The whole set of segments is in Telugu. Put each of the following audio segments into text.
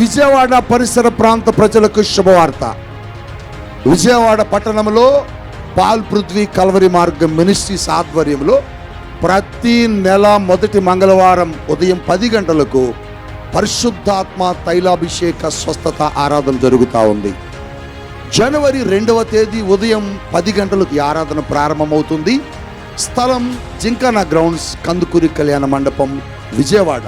విజయవాడ పరిసర ప్రాంత ప్రజలకు శుభవార్త. విజయవాడ పట్టణంలో పాల్ పృథ్వీ కల్వరి మార్గం మినిస్ట్రీస్ ఆధ్వర్యంలో ప్రతి నెల మొదటి మంగళవారం ఉదయం పది గంటలకు పరిశుద్ధాత్మ తైలాభిషేక స్వస్థత ఆరాధన జరుగుతూ ఉంది. జనవరి రెండవ తేదీ ఉదయం పది గంటలకు ఆరాధన ప్రారంభమవుతుంది. స్థలం జింకానా గ్రౌండ్స్ కందుకూరి కళ్యాణ మండపం విజయవాడ.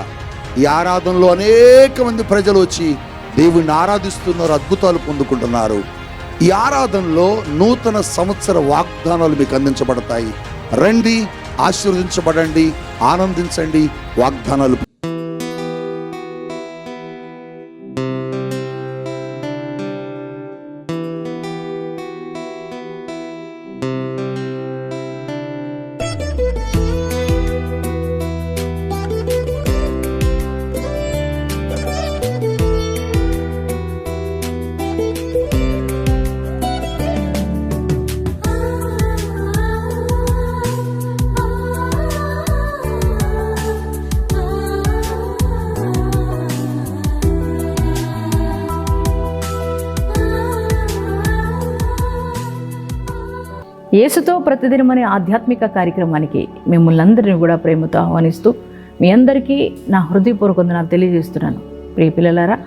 ఈ ఆరాధనలో అనేక మంది ప్రజలు వచ్చి దేవుణ్ణి ఆరాధిస్తున్నారు అద్భుతాలు పొందుకుంటున్నారు. ఈ ఆరాధనలో నూతన సంవత్సర వాగ్దానాలు మీకు అందించబడతాయి. రండి ఆశీర్వదించబడండి ఆనందించండి వాగ్దానాలు యేసుతో ప్రతిదినం అనే ఆధ్యాత్మిక కార్యక్రమానికి మిమ్మల్ని అందరినీ కూడా ప్రేమతో ఆహ్వానిస్తూ మీ అందరికీ నా హృదయపూర్వక వందనాలు తెలియజేస్తున్నాను. ప్రియ పిల్లలారా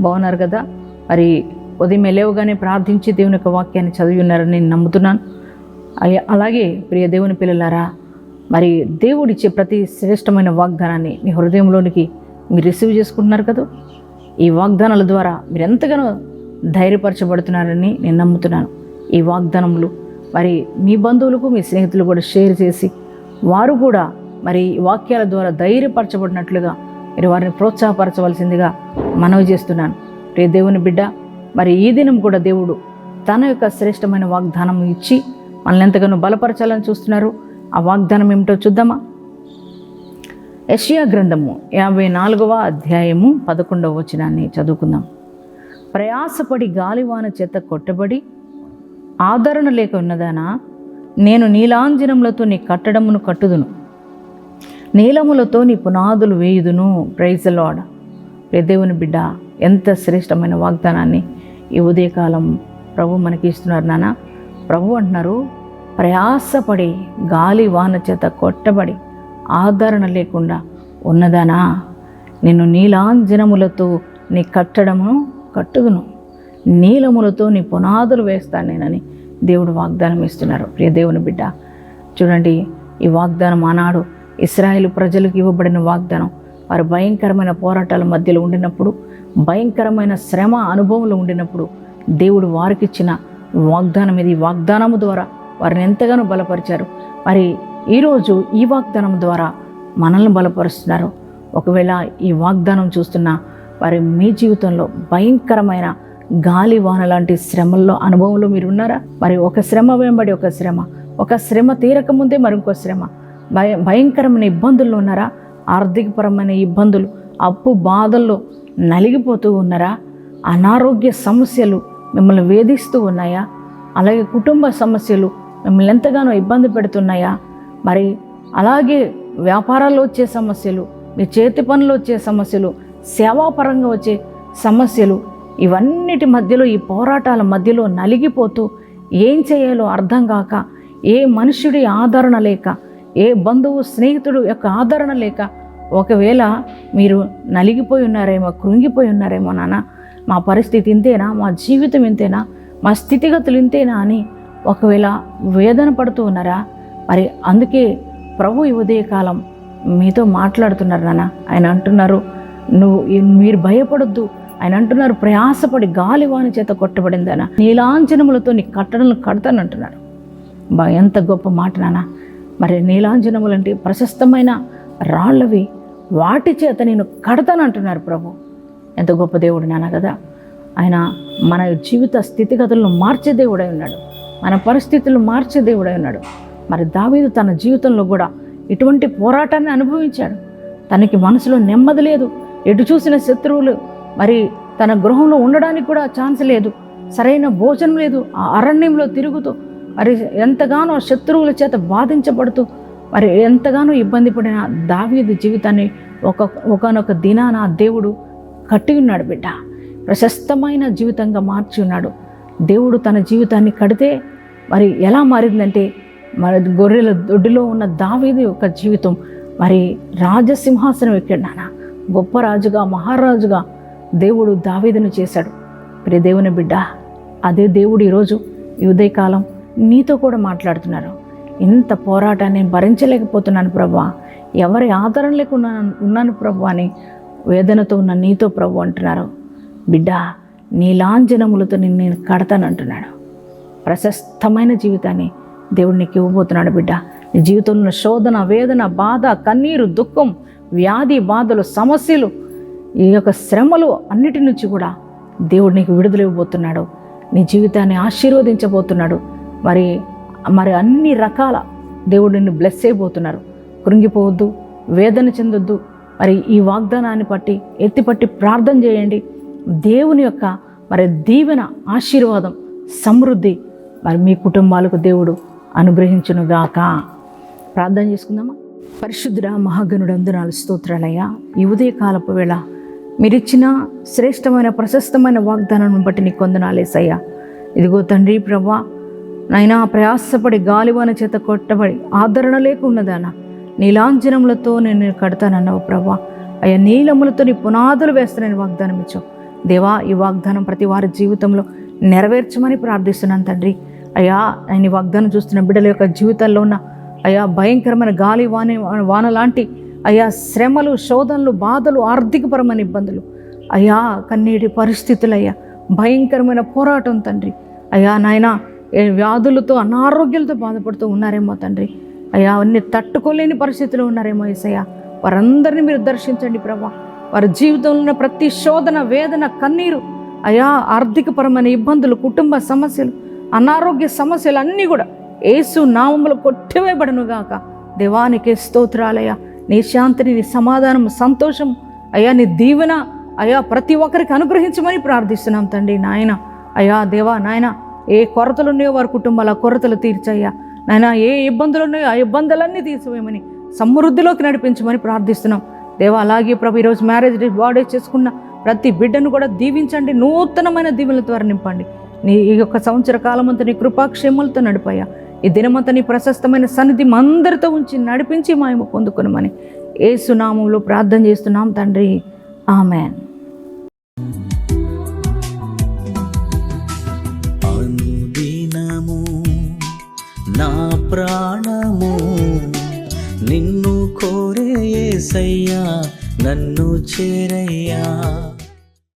బాగున్నారు కదా? మరి ఉదయం లేవగానే ప్రార్థించి దేవుని యొక్క వాక్యాన్ని చదివి ఉన్నారని నేను నమ్ముతున్నాను. అలాగే ప్రియ దేవుని పిల్లలారా మరి దేవుడిచ్చే ప్రతి శ్రేష్టమైన వాగ్దానాన్ని మీ హృదయంలోనికి మీరు రిసీవ్ చేసుకుంటున్నారు కదా? ఈ వాగ్దానాల ద్వారా మీరు ఎంతగానో ధైర్యపరచబడుతున్నారని నేను నమ్ముతున్నాను. ఈ వాగ్దానములు మరి మీ బంధువులకు మీ స్నేహితులు కూడా షేర్ చేసి వారు కూడా మరి వాక్యాల ద్వారా ధైర్యపరచబడినట్లుగా మీరు వారిని ప్రోత్సాహపరచవలసిందిగా మనవి చేస్తున్నాను. రే దేవుని బిడ్డ మరి ఈ దినం కూడా దేవుడు తన యొక్క శ్రేష్టమైన వాగ్దానం ఇచ్చి మనల్ని ఎంతగానో బలపరచాలని చూస్తున్నారు. ఆ వాగ్దానం ఏమిటో చూద్దామా? యషియా గ్రంథము యాభై నాలుగవ అధ్యాయము పదకొండవ వచనాన్ని చదువుకుందాం. ప్రయాసపడి గాలివాన చేత కొట్టబడి ఆదరణ లేక ఉన్నదానా? నేను నీలాంజనములతో నీ కట్టడమును కట్టుదును. నీలములతో నీ పునాదులు వేయుదును. ప్రైజ్ లాడ్ దేవుని బిడ్డ ఎంత శ్రేష్టమైన వాగ్దానాన్ని ఈ ఉదయకాలం ప్రభు మనకి ఇస్తున్నారు నాన్న ప్రభు అంటున్నారు ప్రయాసపడి గాలి వాన చేత కొట్టబడి ఆదరణ లేకుండా ఉన్నదానా? నిన్ను నీలాంజనములతో నీ కట్టడమును కట్టుదును. నీలములతో నీ పునాదులు వేస్తాను నేనని దేవుడు వాగ్దానం ఇస్తున్నారు. ప్రియ దేవుని బిడ్డ చూడండి ఈ వాగ్దానం ఆనాడు ఇస్రాయేల్ ప్రజలకు ఇవ్వబడిన వాగ్దానం. వారు భయంకరమైన పోరాటాల మధ్యలో ఉండినప్పుడు భయంకరమైన శ్రమ అనుభవంలో ఉండినప్పుడు దేవుడు వారికి ఇచ్చిన వాగ్దానం ఇది. వాగ్దానము ద్వారా వారిని ఎంతగానో బలపరిచారు. మరి ఈరోజు ఈ వాగ్దానం ద్వారా మనల్ని బలపరుస్తున్నారు. ఒకవేళ ఈ వాగ్దానం చూస్తున్న వారి మీ జీవితంలో భయంకరమైన గాలి వాన లాంటి శ్రమల్లో అనుభవంలో మీరు ఉన్నారా మరి ఒక శ్రమ వెంబడి ఒక శ్రమ ఒక శ్రమ తీరక ముందే శ్రమ. భయ భయంకరమైన ఇబ్బందుల్లో ఉన్నారా? ఆర్థికపరమైన ఇబ్బందులు అప్పు బాధల్లో నలిగిపోతూ ఉన్నారా? అనారోగ్య సమస్యలు మిమ్మల్ని వేధిస్తూ ఉన్నాయా? అలాగే కుటుంబ సమస్యలు మిమ్మల్ని ఎంతగానో ఇబ్బంది పెడుతున్నాయా? మరి అలాగే వ్యాపారాల్లో వచ్చే సమస్యలు మీ చేతి పనులు వచ్చే సమస్యలు సేవాపరంగా వచ్చే సమస్యలు ఇవన్నిటి మధ్యలో ఈ పోరాటాల మధ్యలో నలిగిపోతూ ఏం చేయాలో అర్థం కాక ఏ మనుషుడి ఆదరణ లేక ఏ బంధువు స్నేహితుడు యొక్క ఆదరణ లేక ఒకవేళ మీరు నలిగిపోయి ఉన్నారేమో కృంగిపోయి ఉన్నారేమో నాన్న మా పరిస్థితి ఇంతేనా? మా జీవితం ఇంతేనా? మా స్థితిగతులు ఇంతేనా అని ఒకవేళ వేదన పడుతూ ఉన్నారా? మరి అందుకే ప్రభు ఈ ఉదయకాలం మీతో మాట్లాడుతున్నారు నాన్న. ఆయన అంటున్నారు నువ్వు మీరు భయపడొద్దు. ఆయన అంటున్నారు ప్రయాసపడి గాలివాని చేత కొట్టబడిందన? నీలాంజనములతో నీ కట్టడలను కడతానంటున్నారు బా ఎంత గొప్ప మాట నాన్న మరి నీలాంజనములు అంటే ప్రశస్తమైన రాళ్ళవి. వాటి చేత నేను కడతానంటున్నారు ప్రభు. ఎంత గొప్ప దేవుడు నాన్న కదా. ఆయన మన జీవిత స్థితిగతులను మార్చే దేవుడై ఉన్నాడు. మన పరిస్థితులను మార్చే దేవుడై ఉన్నాడు. మరి దావీదు తన జీవితంలో కూడా ఇటువంటి పోరాటాన్ని అనుభవించాడు. తనకి మనసులో నెమ్మది లేదు. ఎటు చూసిన శత్రువులు మరి తన గృహంలో ఉండడానికి కూడా ఛాన్స్ లేదు. సరైన భోజనం లేదు. ఆ అరణ్యంలో తిరుగుతూ మరి ఎంతగానో శత్రువుల చేత బాధించబడుతూ మరి ఎంతగానో ఇబ్బంది పడిన దావీదు జీవితాన్ని ఒక ఒకనొక దినాన దేవుడు కట్టి ఉన్నాడు బిడ్డ. ప్రశస్తమైన జీవితంగా మార్చి ఉన్నాడు. దేవుడు తన జీవితాన్ని కడితే మరి ఎలా మారిందంటే మరి గొర్రెల దొడ్డిలో ఉన్న దావీది యొక్క జీవితం మరి రాజసింహాసనం ఎక్కాడు గొప్ప రాజుగా మహారాజుగా దేవుడు దావీదును చేశాడు. ప్రియ దేవుని బిడ్డ అదే దేవుడు ఈరోజు ఈ ఉదయకాలం నీతో కూడా మాట్లాడుతున్నారు. ఇంత పోరాటాన్ని భరించలేకపోతున్నాను ప్రభా. ఎవరి ఆదరణ లేకుండా ఉన్నాను ప్రభు అని వేదనతో ఉన్న నీతో ప్రభు అంటున్నారు. బిడ్డ నీ లాంఛనములతో నేను నేను కడతానంటున్నాడు ప్రశస్తమైన జీవితాన్ని దేవుడు నీకు ఇవ్వబోతున్నాడు బిడ్డ. నీ జీవితంలో ఉన్న శోధన వేదన బాధ కన్నీరు దుఃఖం వ్యాధి బాధలు సమస్యలు ఈ యొక్క శ్రమలు అన్నిటి నుంచి కూడా దేవుడు నీకు విడుదల ఇవ్వబోతున్నాడు. నీ జీవితాన్ని ఆశీర్వదించబోతున్నాడు. మరి మరి అన్ని రకాల దేవుడు నిన్ను బ్లెస్ అయిపోతున్నారు కృంగిపోవద్దు వేదన చెందొద్దు. మరి ఈ వాగ్దానాన్ని పట్టి ఎత్తిపట్టి ప్రార్థన చేయండి. దేవుని యొక్క మరి దీవెన ఆశీర్వాదం సమృద్ధి మరి మీ కుటుంబాలకు దేవుడు అనుగ్రహించునుగాక. ప్రార్థన చేసుకుందామా? పరిశుద్ధుడ మహాగణుడు అందునాలు స్తోత్రాలయ్యా. ఈ ఉదయకాలపు వేళ మీరిచ్చిన శ్రేష్టమైన ప్రశస్తమైన వాగ్దానాన్ని బట్టి నీకు కొందనాలేసయ్యా ఇదిగో తండ్రి ప్రభా నైనా ప్రయాసపడి గాలివాన చేత కొట్టబడి ఆదరణ లేకున్నదానా నీలాంజనములతో నేను కడతానన్నావు ప్రభా. అయ్యా నీలములతో నీ పునాదులు వేస్తానని వాగ్దానం ఇచ్చావు. దేవా ఈ వాగ్దానం ప్రతి వారి జీవితంలో నెరవేర్చమని ప్రార్థిస్తున్నాను తండ్రి. అయ్యా ఆయన వాగ్దానం చూస్తున్న బిడ్డల యొక్క జీవితాల్లో ఉన్న అయ్యా భయంకరమైన గాలి వాన వాన లాంటి అయ్యా శ్రమలు శోధనలు బాధలు ఆర్థికపరమైన ఇబ్బందులు. అయ్యా కన్నీటి పరిస్థితులు అయ్యా భయంకరమైన పోరాటం తండ్రి. అయ్యా నాయన వ్యాధులతో అనారోగ్యాలతో బాధపడుతూ ఉన్నారేమో తండ్రి. అయ్యా అన్ని తట్టుకోలేని పరిస్థితిలో ఉన్నారేమో ఏసయ్యా. వారందరినీ మీరు దర్శించండి ప్రభా. వారి జీవితంలో ఉన్న ప్రతి శోధన వేదన కన్నీరు అయా ఆర్థికపరమైన ఇబ్బందులు కుటుంబ సమస్యలు అనారోగ్య సమస్యలు అన్నీ కూడా ఏసు నామములు కొట్టివేయబడనుగాక. దేవానికి స్తోత్రాలయ్యా. నీ శాంతిని నీ సమాధానం సంతోషం అయ్యా నీ దీవెన అయ్యా ప్రతి ఒక్కరికి అనుగ్రహించమని ప్రార్థిస్తున్నాం తండ్రి నాయన. అయ్యా దేవా నాయన ఏ కొరతలు ఉన్నాయో వారి కుటుంబాల కొరతలు తీర్చయ్యా. నాయన ఏ ఇబ్బందులు ఉన్నాయో ఆ ఇబ్బందులన్నీ తీసివేయమని సమృద్ధిలోకి నడిపించమని ప్రార్థిస్తున్నాం. దేవా అలాగే ప్రభు ఈరోజు మ్యారేజ్ డే బాడీ చేసుకున్న ప్రతి బిడ్డను కూడా దీవించండి. నూతనమైన దీవెనల ద్వారా నింపండి. నీ ఈ యొక్క సంవత్సర కాలం అంతా నీ కృపాక్షేమాలతో నడిపాయా ఈ దినమంతా నీ ప్రశస్తమైన సన్నిధి అందరితో ఉంచి నడిపించి మాయము పొందుకునమని ఏసునామంలో ప్రార్థన చేస్తున్నాం తండ్రి. ఆమెన్. నా ప్రాణము నిన్ను కోరే యేసయ్యా నన్ను చేరయ్యా.